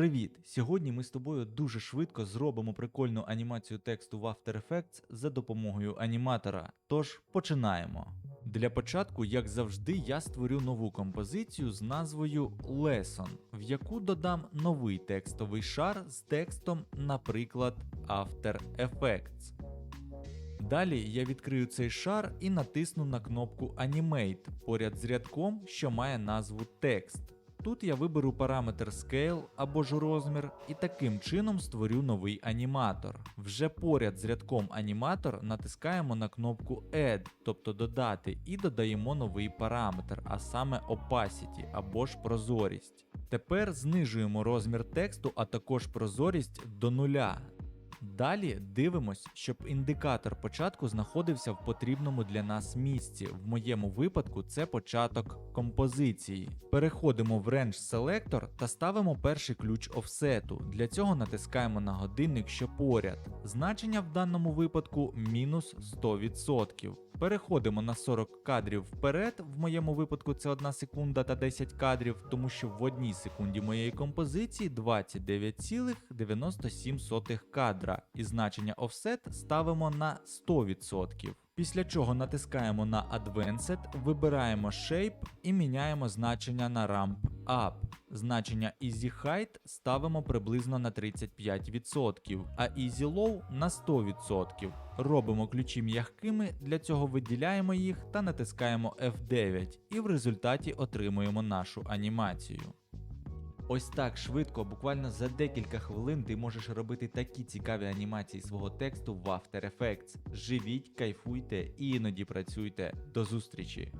Привіт! Сьогодні ми з тобою дуже швидко зробимо прикольну анімацію тексту в After Effects за допомогою аніматора. Тож починаємо. Для початку, як завжди, я створю нову композицію з назвою Lesson, в яку додам новий текстовий шар з текстом, наприклад, After Effects. Далі я відкрию цей шар і натисну на кнопку Animate поряд з рядком, що має назву текст. Тут я виберу параметр Scale або ж розмір і таким чином створю новий аніматор. Вже поряд з рядком аніматор натискаємо на кнопку Add, тобто додати, і додаємо новий параметр, а саме Opacity або ж прозорість. Тепер знижуємо розмір тексту, а також прозорість до нуля. Далі дивимось, щоб індикатор початку знаходився в потрібному для нас місці. В моєму випадку це початок композиції. Переходимо в Range Selector та ставимо перший ключ офсету. Для цього натискаємо на годинник, що поряд. Значення в даному випадку мінус 100%. Переходимо на 40 кадрів вперед. В моєму випадку це 1 секунда та 10 кадрів, тому що в одній секунді моєї композиції 29,97 кадра, і значення offset ставимо на 100%. Після чого натискаємо на Advanced, вибираємо Shape і міняємо значення на Ramp Up. Значення Easy Height ставимо приблизно на 35%, а Easy Low на 100%. Робимо ключі м'якими, для цього виділяємо їх та натискаємо F9, і в результаті отримуємо нашу анімацію. Ось так швидко, буквально за декілька хвилин ти можеш робити такі цікаві анімації свого тексту в After Effects. Живіть, кайфуйте і іноді працюйте. До зустрічі!